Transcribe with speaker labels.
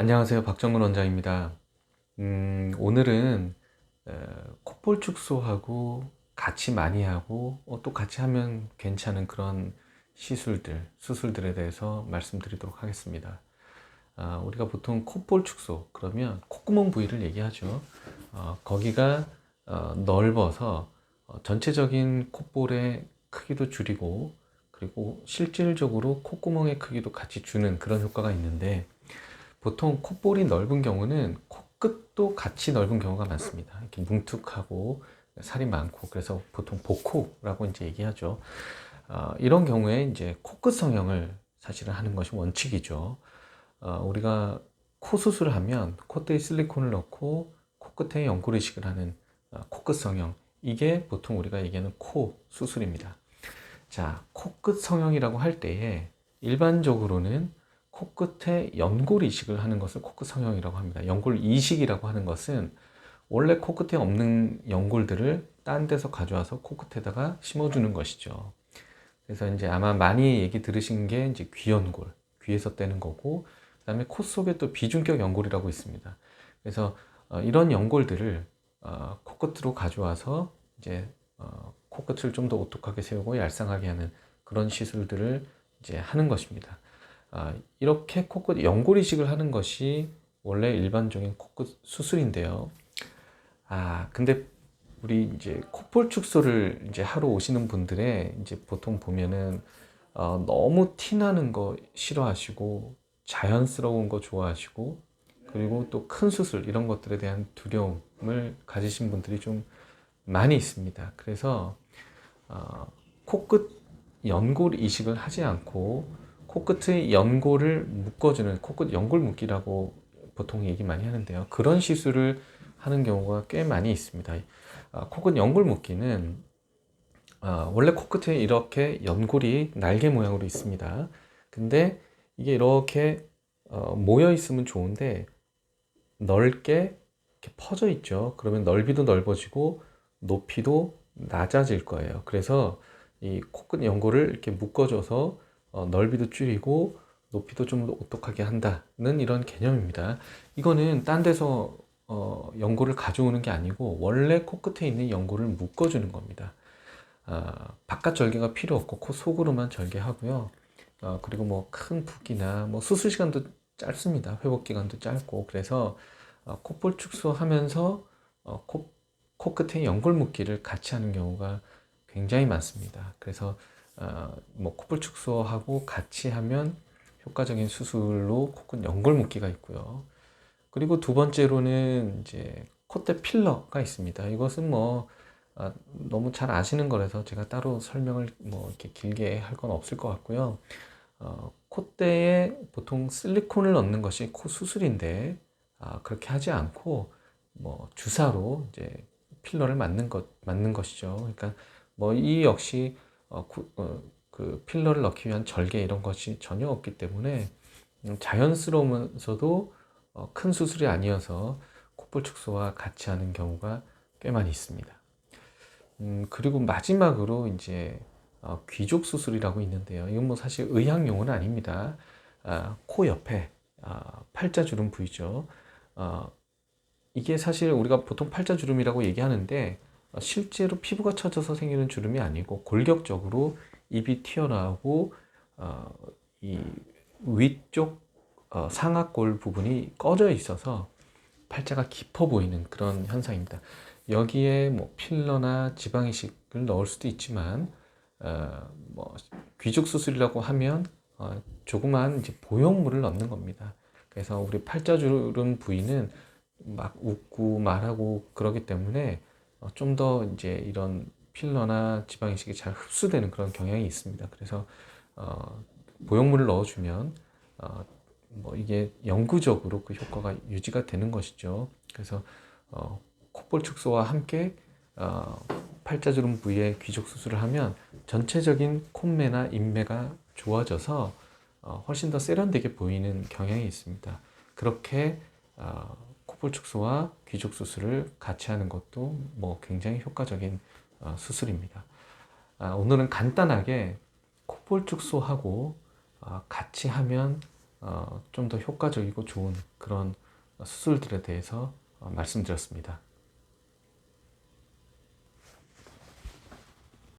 Speaker 1: 안녕하세요. 박정근 원장입니다. 음, 오늘은 어, 콧볼 축소하고 같이 많이 하고 어, 또 같이 하면 괜찮은 그런 시술들, 수술들에 대해서 말씀드리도록 하겠습니다. 아, 우리가 보통 콧볼 축소 그러면 콧구멍 부위를 얘기하죠. 어, 거기가 어, 넓어서 어, 전체적인 콧볼의 크기도 줄이고 그리고 실질적으로 콧구멍의 크기도 같이 주는 그런 효과가 있는데 보통 콧볼이 넓은 경우는 코끝도 같이 넓은 경우가 많습니다. 이렇게 뭉툭하고 살이 많고 그래서 보통 복코라고 이제 얘기하죠. 어, 이런 경우에 이제 코끝 성형을 사실은 하는 것이 원칙이죠. 어, 우리가 코 수술을 하면 콧대에 실리콘을 넣고 코끝에 연골 이식을 하는 어, 코끝 성형 이게 보통 우리가 얘기하는 코 수술입니다. 자, 코끝 성형이라고 할 때에 일반적으로는 코끝에 연골 이식을 하는 것을 코끝 성형이라고 합니다. 연골 이식이라고 하는 것은 원래 코끝에 없는 연골들을 딴 데서 가져와서 코끝에다가 심어주는 것이죠. 그래서 이제 아마 많이 얘기 들으신 게 이제 귀연골, 귀에서 떼는 거고, 그 다음에 코 속에 또 비중격 연골이라고 있습니다. 그래서 어, 이런 연골들을 어, 코끝으로 가져와서 이제 어, 코끝을 좀 더 오똑하게 세우고 얄쌍하게 하는 그런 시술들을 이제 하는 것입니다. 아, 이렇게 코끝 연골 이식을 하는 것이 원래 일반적인 코끝 수술인데요. 아, 근데 우리 이제 콧볼 축소를 이제 하러 오시는 분들의 이제 보통 보면은 어, 너무 티 나는 거 싫어하시고 자연스러운 거 좋아하시고 그리고 또 큰 수술 이런 것들에 대한 두려움을 가지신 분들이 좀 많이 있습니다. 그래서 어, 코끝 연골 이식을 하지 않고 코끝의 연골을 묶어주는 코끝 연골 묶기라고 보통 얘기 많이 하는데요. 그런 시술을 하는 경우가 꽤 많이 있습니다. 아, 코끝 연골 묶기는 아, 원래 코끝에 이렇게 연골이 날개 모양으로 있습니다. 근데 이게 이렇게 어, 모여 있으면 좋은데 넓게 이렇게 퍼져 있죠. 그러면 넓이도 넓어지고 높이도 낮아질 거예요. 그래서 이 코끝 연골을 이렇게 묶어줘서 어, 넓이도 줄이고 높이도 좀더 오똑하게 한다는 이런 개념입니다. 이거는 딴 데서 어, 연골을 가져오는 게 아니고 원래 코끝에 있는 연골을 묶어주는 겁니다. 아, 바깥 절개가 필요 없고 코 속으로만 절개하고요. 어, 그리고 뭐큰 붓기나 뭐 수술 시간도 짧습니다. 회복 기간도 짧고 그래서 어, 콧볼 축소하면서 어, 코, 코끝에 연골 묶기를 같이 하는 경우가 굉장히 많습니다. 그래서 어, 뭐 콧볼 축소하고 같이 하면 효과적인 수술로 코끝 연골 묶기가 있고요. 그리고 두 번째로는 이제 콧대 필러가 있습니다. 이것은 뭐 아, 너무 잘 아시는 거라서 제가 따로 설명을 뭐 이렇게 길게 할 건 없을 것 같고요. 어, 콧대에 보통 실리콘을 넣는 것이 코 수술인데 아, 그렇게 하지 않고 뭐 주사로 이제 필러를 맞는 것 맞는 것이죠. 그러니까 뭐 이 역시 어, 구, 어, 그 필러를 넣기 위한 절개 이런 것이 전혀 없기 때문에 음, 자연스러우면서도 어, 큰 수술이 아니어서 콧볼 축소와 같이 하는 경우가 꽤 많이 있습니다. 음, 그리고 마지막으로 이제 어, 귀족 수술이라고 있는데요. 이건 뭐 사실 의학 용어는 아닙니다. 아, 코 옆에 아, 팔자주름 부위죠. 어, 이게 사실 우리가 보통 팔자주름이라고 얘기하는데 어, 실제로 피부가 처져서 생기는 주름이 아니고 골격적으로 입이 튀어나오고 어, 이 위쪽 어, 상악골 부분이 꺼져 있어서 팔자가 깊어 보이는 그런 현상입니다. 여기에 뭐 필러나 지방 이식을 넣을 수도 있지만 어, 뭐 귀족 수술이라고 하면 어, 조그만 이제 보형물을 넣는 겁니다. 그래서 우리 팔자 주름 부위는 막 웃고 말하고 그러기 때문에 어, 좀 더 이제 이런 필러나 지방 이식이 잘 흡수되는 그런 경향이 있습니다. 그래서 어, 보형물을 넣어주면 어, 뭐 이게 영구적으로 그 효과가 유지가 되는 것이죠. 그래서 어, 콧볼 축소와 함께 어, 팔자주름 부위에 귀족 수술을 하면 전체적인 콧매나 입매가 좋아져서 어, 훨씬 더 세련되게 보이는 경향이 있습니다. 그렇게 어, 콧볼 축소와 귀족 수술을 같이 하는 것도 뭐 굉장히 효과적인 어, 수술입니다. 아, 오늘은 간단하게 콧볼 축소하고 어, 같이 하면 어, 좀더 효과적이고 좋은 그런 수술들에 대해서 어, 말씀드렸습니다.